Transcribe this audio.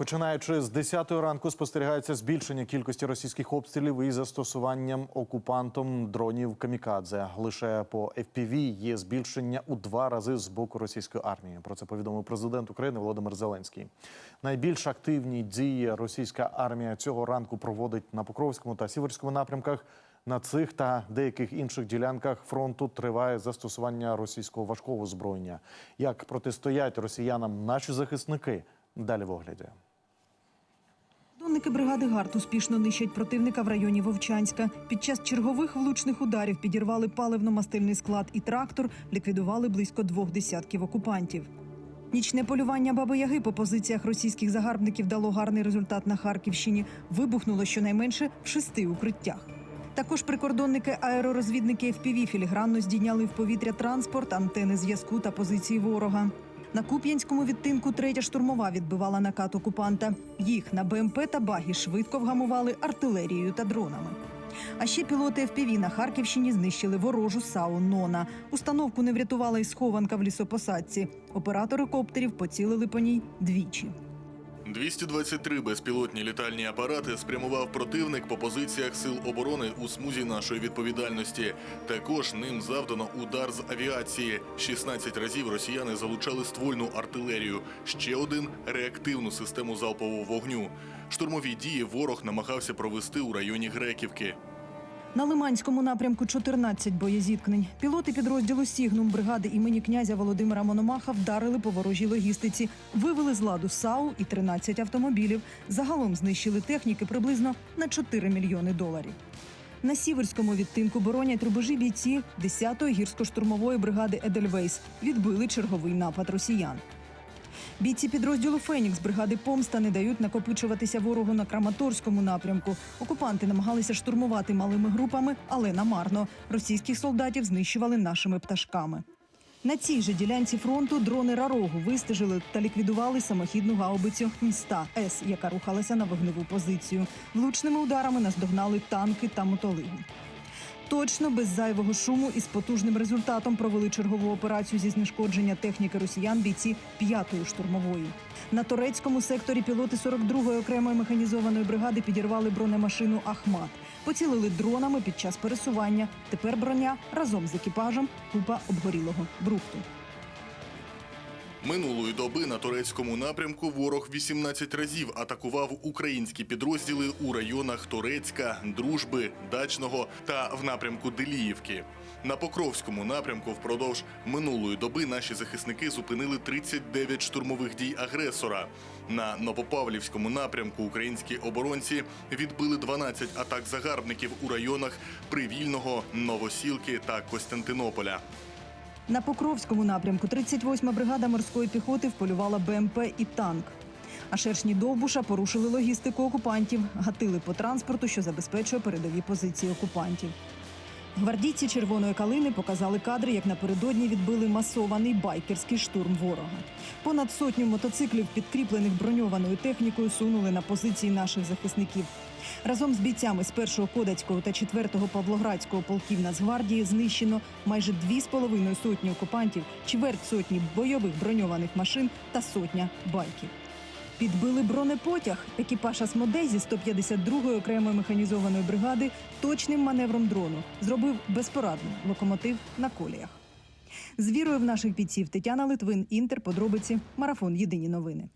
Починаючи з 10 ранку, спостерігається збільшення кількості російських обстрілів із застосуванням окупантом дронів камікадзе. Лише по FPV є збільшення у два рази з боку російської армії. Про це повідомив президент України Володимир Зеленський. Найбільш активні дії російська армія цього ранку проводить на Покровському та Сіверському напрямках. На цих та деяких інших ділянках фронту триває застосування російського важкого озброєння. Як протистоять росіянам наші захисники? Далі в огляді. Донники бригади ГАРД успішно нищать противника в районі Вовчанська. Під час чергових влучних ударів підірвали паливно-мастильний склад і трактор, ліквідували близько двох десятків окупантів. Нічне полювання Баби Яги по позиціях російських загарбників дало гарний результат на Харківщині. Вибухнуло щонайменше в шести укриттях. Також прикордонники аеророзвідники ФПВ філігранно здійняли в повітря транспорт, антени зв'язку та позиції ворога. На Куп'янському відтинку третя штурмова відбивала накат окупанта. Їх на БМП та багі швидко вгамували артилерією та дронами. А ще пілоти ФПВ на Харківщині знищили ворожу САУ Нона. Установку не врятувала й схованка в лісопосадці. Оператори коптерів поцілили по ній двічі. 223 безпілотні літальні апарати спрямував противник по позиціях сил оборони у смузі нашої відповідальності. Також ним завдано удар з авіації. 16 разів росіяни залучали ствольну артилерію, ще один реактивну систему залпового вогню. Штурмові дії ворог намагався провести у районі Греківки. На Лиманському напрямку 14 боєзіткнень. Пілоти підрозділу Сігнум бригади імені князя Володимира Мономаха вдарили по ворожій логістиці, вивели з ладу САУ і 13 автомобілів. Загалом знищили техніки приблизно на 4 мільйони доларів. На сіверському відтинку боронять рубежі бійці 10-ї гірсько-штурмової бригади Едельвейс. Відбили черговий напад росіян. Бійці підрозділу Фенікс бригади Помста не дають накопичуватися ворогу на Краматорському напрямку. Окупанти намагалися штурмувати малими групами, але намарно. Російських солдатів знищували нашими пташками. На цій же ділянці фронту дрони Рарогу вистежили та ліквідували самохідну гаубицю міста С, яка рухалася на вогневу позицію. Влучними ударами наздогнали танки та мотолиги. Точно без зайвого шуму і з потужним результатом провели чергову операцію зі знешкодження техніки росіян бійці п'ятої штурмової. На турецькому секторі пілоти 42-ї окремої механізованої бригади підірвали бронемашину Ахмат. Поцілили дронами під час пересування. Тепер броня разом з екіпажем купа обгорілого брухту. Минулої доби на турецькому напрямку ворог 18 разів атакував українські підрозділи у районах Торецька, Дружби, Дачного та в напрямку Деліївки. На Покровському напрямку впродовж минулої доби наші захисники зупинили 39 штурмових дій агресора. На Новопавлівському напрямку українські оборонці відбили 12 атак загарбників у районах Привільного, Новосілки та Костянтинополя. На Покровському напрямку 38-ма бригада морської піхоти вполювала БМП і танк. А шершні Довбуша порушили логістику окупантів, гатили по транспорту, що забезпечує передові позиції окупантів. Гвардійці червоної калини показали кадри, як напередодні відбили масований байкерський штурм ворога. Понад сотню мотоциклів, підкріплених броньованою технікою, сунули на позиції наших захисників. Разом з бійцями з першого Кодацького та 4-го Павлоградського полків Нацгвардії знищено майже дві з половиною сотні окупантів, чверть сотні бойових броньованих машин та сотня байків. Підбили бронепотяг. Екіпаж Асмодей зі 152-ї окремої механізованої бригади точним маневром дрону зробив безпорадний локомотив на коліях. З вірою в наших бійців Тетяна Литвин, Інтер, подробиці, марафон Єдині новини.